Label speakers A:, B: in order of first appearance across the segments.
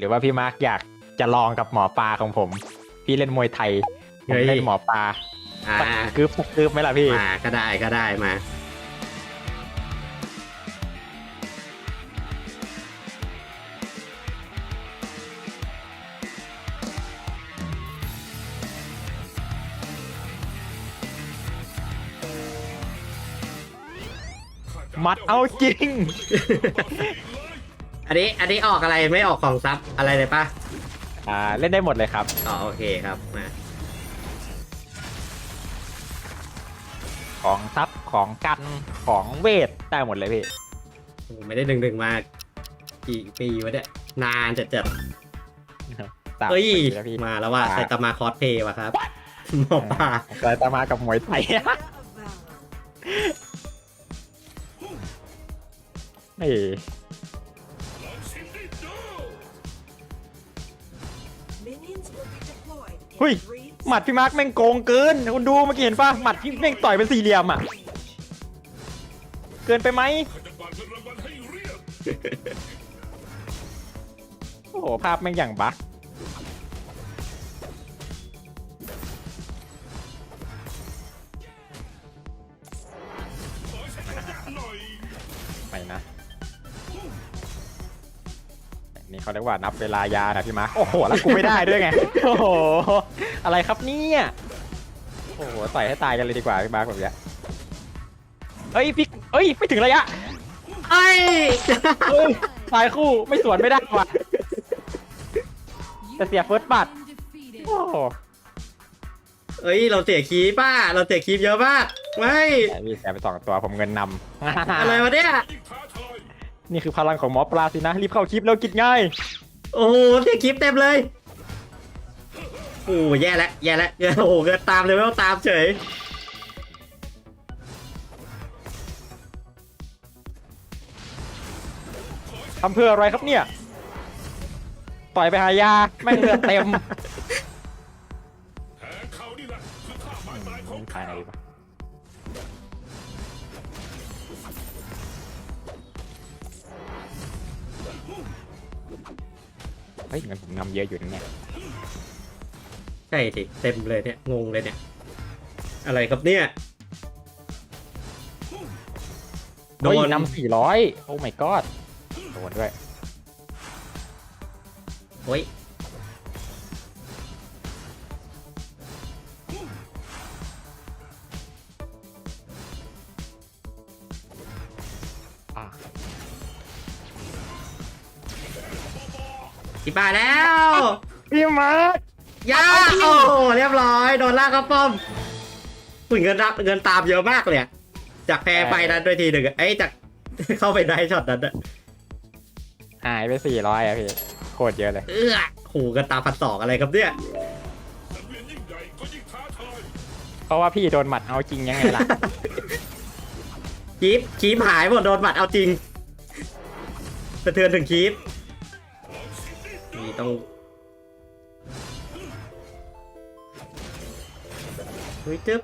A: หรือว่าพี่มาร์กอยากจะลองกับหมอปลาของผม พี่เล่นมวยไทยผมเล่นหมอปลา
B: อ่า
A: สักกึบสักกึบไหมล่ะพี่
B: มาก็ได้ก็ได้มา
A: มัดเอาจริง
B: อันนี้อันนี้ออกอะไรไม่ออกของซับอะไรเลยปะ
A: อ่าเล่นได้หมดเลยครับ
B: อ๋อโอเคครับมา
A: ของซับของกันของเวทได้หมดเลยพี่
B: ผมไม่ได้ดึงดึงๆมากี่ปีวะเนี่ยนานจัดจัด
A: สาม
B: เฮ้ย
A: ปีแล้วพี่
B: มาแล้วว่า
A: อ่า
B: ไซตามาคอสเพย์ว่ะครับหมอปลา
A: สายตามากับมวยไทยนี่ เฮ้ยหมัดพี่มาร์กแม่งโกงเกินคุณดูเมื่อกี้เห็นปะหมัดพี่แม่งต่อยเป็นสี่เหลี่ยมอะเกินไปไหมโอ้โหภาพแม่งอย่างบักไม่นะ นี่เขาเรียกว่านับเวลายานะพี่มาร์คโอ้โหแล้วกูไม่ได้ด้วยไงโอ้โหอะไรครับเนี่ยโอ้โหใส่ให้ตายกันเลยดีกว่าพี่มาร์คแบบเนี้ยเอ้ยพี่เอ้ยไม่ถึงระยะ
B: ไอ้
A: เอ้ยตายคู่ไม่สวนไม่ได้ว่ะแต่เสียเฟิร์สบัตรโอ้โห
B: เอ้ยเราเสียคีป้า เราเสียคีเยอะมากไม่
A: แต่พี่เสียไปสองตัวผมเงินนำ
B: อะไรวะเนี่ย
A: นี่คือพลังของหมอปลาสินะรีบเข้าคลิปแล้วกินง่าย
B: โอ้โหเสียคีเต็มเลยโอ้แย่แล้วแย่แล้วโอ้โหเกินตามเลยไม่ต้องตามเฉย
A: ทำเพื่ออะไรครับเนี่ย ต่อยไปหายาแม่งเลือดเต็ม เฮ้ยเงินผมนำเยอะอยู่นะเนี่ย
B: ใช่สิเต็มเลยเนี่ยงงเลยเนี่ย อะไรครับเนี่ยโด
A: โด
B: น
A: นนำสี่ร้อยโอ้ my god โดนด้วย
B: โอ้ย
A: อะ
B: ที่บ้านแล้ว
A: พี่มาร์ค
B: ยาโอ้โหเรียบร้อย โดนลากกระป้อมอุ้ยเงินรับเงินตามเยอะมากเลยอะจากแพ้ไปนั้นด้วยทีหนึ่งอะเอ้ยจาก เข้าไปได้ช็อตนั้นอะ
A: หายไปสี่ร้อยอะพี่ โคตรเยอะเลย
B: เอื้อโหเงินตามพันสองอะไรครับเนี่ย
A: เพราะว่าพี่โดนหมัดเอาจริงยังไงล่ะ
B: คีปคีปหายหมดโดนบัตรเอาจริงสะเทือนถึงคีปนี่ ต้องเฮ้ยจึ๊บ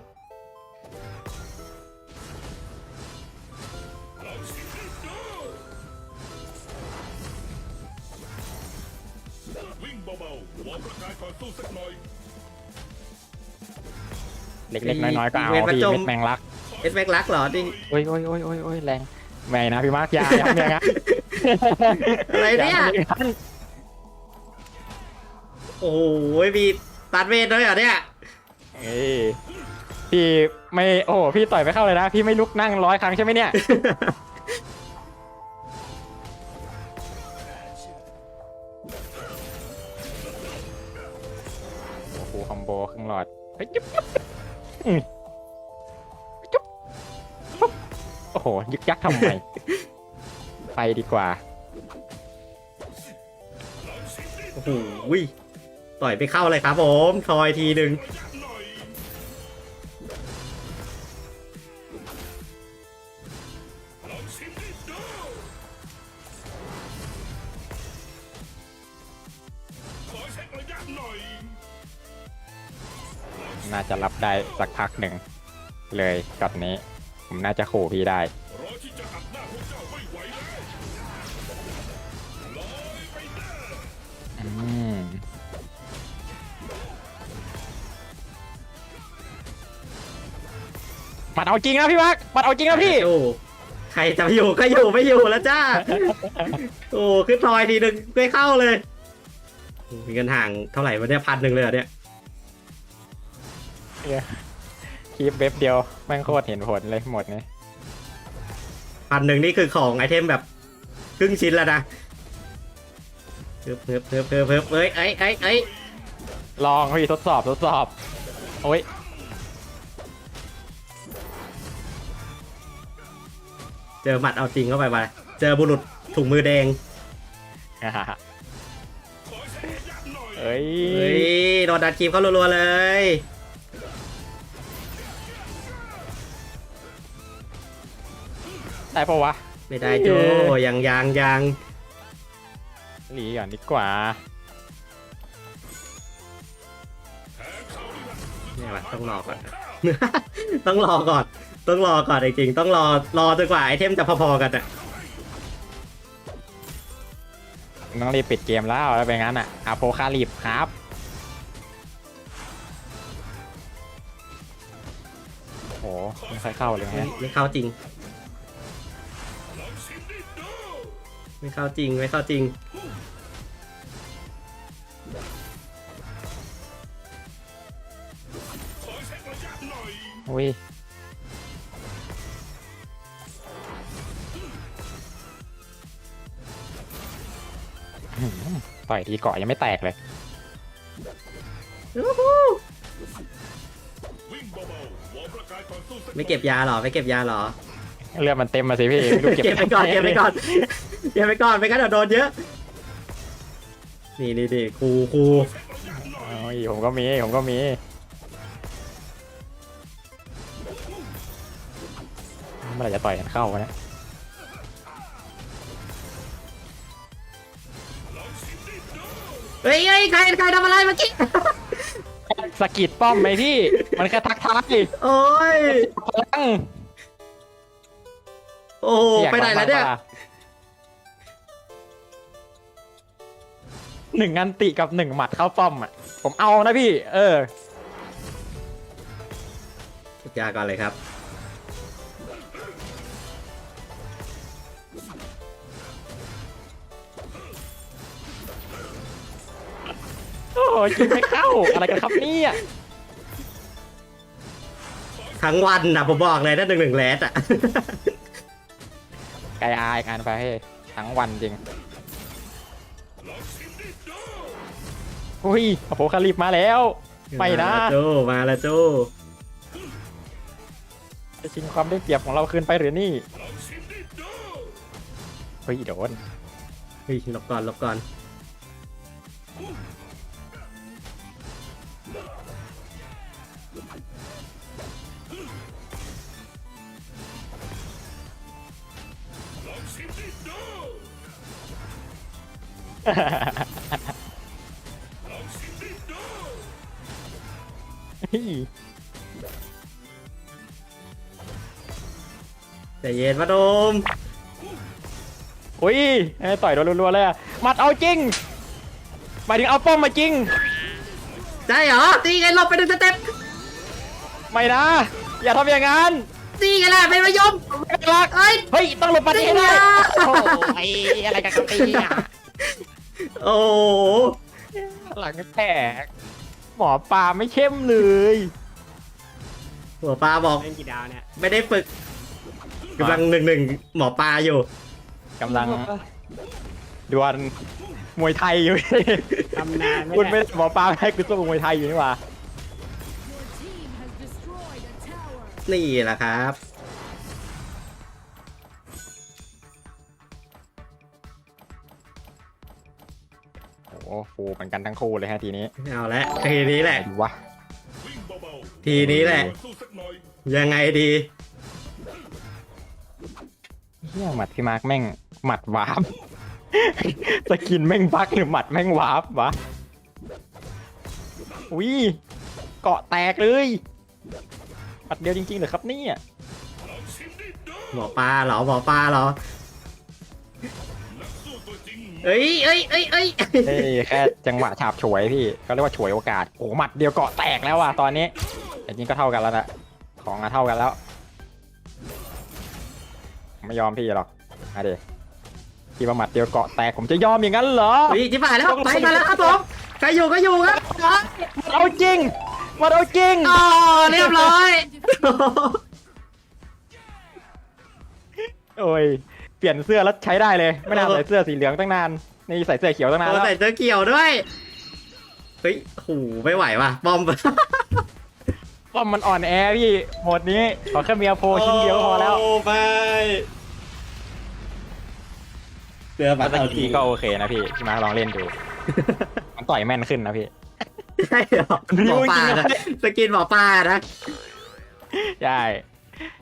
C: วิ่งเบาๆวอร์มร่างกายก่อนสู้สักหน่อย
A: เล็กๆน้อยๆก็เอาพี่เม็ดแมงลัก
B: เอสแม็กลักเหรอที่
A: โอ้ยโอ้ยโอ้ยโอ้ยโอ้ยแรงไม่นะพี่มาร์คอยาอย่าทำอย่างนั้น
B: อะไรเนี่ย โอ้โหมีตัดเวทด้วยเหรอเนี่ย
A: เอ้ยพี่ไม่โอ้โหพี่ต่อยไปเข้าเลยนะ พี่ไม่ลุกนั่งร้อยครั้งใช่ไหมเนี่ย โอ้โหคอมโบครึ่งหลอดเฮ้ยจุ๊บจุ๊บอืมจุ๊บปุ๊บโอ้โหยึกยักทำไม ไปดีกว่า
B: โอ้โห ต่อยไปเข้าเลยครับผมทอยทีหนึ่ง
C: น่อย
A: น่าจะรับได้สักพักหนึ่ง เลยกับนี้ ผมน่าจะขู่พี่ได้
C: หมั
A: ดเอาจริงนะพี่มาร์คหมัดเอาจริงนะพี่
B: โอ้ใครจะอยู่ก็อยู่ไม่อยู่แล้วจ้า โอ้ขึ้นทอยทีหนึ่งไม่เข้าเลยมีเงินห่างเท่าไหร่วะเนี่ยพันหนึ่งเลยเหรอเนี่ย
A: คลิปเว็บเดียวแม่งโคตรเห็นผลเลยหมดเนี่ย
B: พันหนึ่งนี่คือของไอเทมแบบครึ่งชิ้นแล้วนะเพิ่มเพิ่มเพิ่มเพิ่มเพิ่มเอ้ยเอ้ยเอ้ยเอ้ย
A: ลองพี่ทดสอบทดสอบ โอ้ย
B: เจอหมัดเอาจริงเข้าไปมาเจอบุรุษถุงมือแดง
A: อ่าฮะเอ้ย
B: เฮ้ยโดนดันคีมเข้ารัวๆเลย
A: ได้ปะวะ
B: ไม่ได้โจยังยังยัง
A: หลีก่อนดีกว่า
B: เนี่ยว่ะต้องรอก่อน ต้องรอก่อน ต้องรอก่อนจริงๆต้องรอรอจนกว่าไอเทมจะพอๆกันอะ
A: ต้องรีบปิดเกมแล้วแล้วเป็นงั้นอะอาโพคาลิปครับ โอ้โหไม่ค่อยเข้าเลยฮะ
B: ไม่เข้าจริง ไม่เข้าจริงไม่เข้าจริง
A: อุ้ย ต่อยทีเกาะยังไม่แตกเลย
C: วิ่งเบาๆวอร์มร่างกายก่อนสู้สัก
B: ไม่เก็บยาหรอไม่เก็บยาหรอ
A: เลือดมันเต็มมาสิพี่ไม่รู้
B: เก็บไปก่อนเก็บไปก่อนเก็บไปก่อนไม่งั้นเดี๋ยวโดนเยอะ นี่นี่นี่ครูครู
A: โอ้ยผมก็มีผมก็มีเมื่อไหร่จะต่อยกันเข้าวะเนี่ย
B: เฮ้ยเฮ้ยใครใครทำอะไรเมื่อกี้
A: สะกิดป้อมไหมพี่ มันแค่ทักทาย
B: โอ้ย
A: พลัง
B: โอ้โหไปไหนแล้วเนี่ย
A: หนึ่งอันติกับหนึ่งหมัดเข้าป้อมอะ ผมเอานะพี่ เออ
B: เก็บยาก่อนเลยครับ
A: อ้โหยิงไม่เข้า อะไรกันครับเนี่ย
B: ทั้งวันนะผมบอกเลยถ้าหนึ่งหนึ่งแลสอะ
A: ไกลอายงานไปให้ทั้งวันจริงอุ้ยอโพคาลิปมาแล้วไม่นะ
B: มาแล้วโจมาแล้วโจ
A: จะชิงความได้เปรียบของเราคืนไปหรือนี่เฮ้ยโดน
B: เฮ้ยหลบก่อนหลบก่อน ใจเย็นมาโดม
A: อุ้ยเอ้ยต่อยโดนรัวๆเลยอะหมัดเอาจริงหมายถึงเอาป้อมมาจริง
B: ใช่เหรอตีไงหลบไปหนึ่งสเต็ป
A: ไม่นะ อย่าทำอย่างนั้น
B: ตีไงล่ะเป็นมายม
A: ไม่รัก
B: เอ้ย
A: เฮ้ย ต้องหลบมา
B: ตี
A: ที่ให้
B: ไง
A: ได้
B: ล่ะ
A: โอ้ยอะไรกันครับเนี่ย
B: โอ้โห
A: หลังแตก หมอปลาไม่เข้มเลย
B: หัวปลาบอก
D: เล่นกี่ดาวเนี่ย
B: ไม่ได้ฝึกกำลังหนึ่งหนึ่งหมอปลาอยู่
A: กำลังดวลมวยไทยอยู่
D: ตำนานไม่
A: คุณไม่
D: ได้
A: ได้หมอปลาไม่ให้คุณสู้มวยไทยอยู่นี่หว่า
E: Your team has destroyed a tower.
B: นี่แหละครับ
A: ฟูเหมือนกันทั้งคู่เลยฮะทีนี้
B: เอาละทีนี้แหละ
A: ดูวะ
B: ทีนี้แหละ
C: ยั
B: งไงดี
A: เฮียหมัดพี่มาร์คแม่งหมัดวาร์ปสกินแม่งบักหรือหมัดแม่งวาร์ปวะอุ้ยเกาะแตกเลยหมัดเดียวจริงๆเหรอครับเนี่ย
B: หมอปลาเหรอหมอปลาเหรอ เอ้ยเอ้ยเอ้ยเอ้ย
A: เฮ้ยแค่จังหวะฉาบฉวยพี่เขาเรียกว่าฉวยโอกาสโอ้โหหมัดเดียวเกาะแตกแล้วว่ะตอนนี้แต่จริงก็เท่ากันแล้วนะของอะเท่ากันแล้ว ไม่ยอมพี่หรอกมาดิพี่ประมัดเดียวเกาะแตกผมจะยอมอย่างนั้นเหรอ
B: เฮ้ยจิบหายแล้วไปมาแล้วครับผมใครอยู่ก็อยู่ครับ
A: มันเอาจริงมันเอาจริง
B: อ๋อเรียบร้อย
A: โอ้ย เปลี่ยนเสื้อแล้วใช้ได้เลยไม่น่าใส่เสื้อสีเหลืองตั้งนานนี่ใส่เสื้อเขียวตั้งนาน
B: โอ้
A: แล้ว
B: ใส่เสื้อเกี่ยวด้วยเฮ้ยโหไม่ไหวว่ะบอม
A: ป้อมมันอ่อนแอพี่โหมดนี้ขอแค่เมียโพชิ้นเดียวก็พอแล้ว
B: โอ้ไม่เรือบั
A: แต่
B: ตร
A: ส
B: เอาที
A: กีก็โอเคนะพี่พี่มาลองเล่นดู มันต่อยแม่นขึ้นนะพี่
B: ใช่เหรอหมอปลานะสกินหมอปลานะ
A: ใช่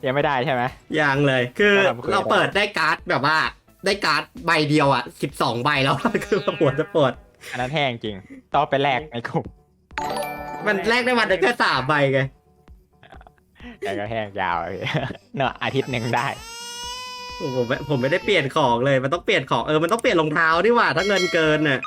A: ยังไม่ได้ใช่ไหม
B: ยังเลย คือ
A: ครับ
B: เราเปิดได้การ์ดแบบว่าได้การ์ดใบเดียวอะสิบสองใบแล้วคือปวดจะปวด
A: อันนั้นแห้งจริง ต้องไปแลกในกลุ่ม
B: มันแรกได้วันหนึ่งแค่สามใบไง
A: แต่ก็แห้งยาวอะพี่เนอะอาทิตย์หนึ่งได้
B: โอ้ผมไม่ผมไม่ได้เปลี่ยนของเลย มันต้องเปลี่ยนของเออมันต้องเปลี่ยนรองเท้าดีกว่าถ้าเงินเกินน่ะ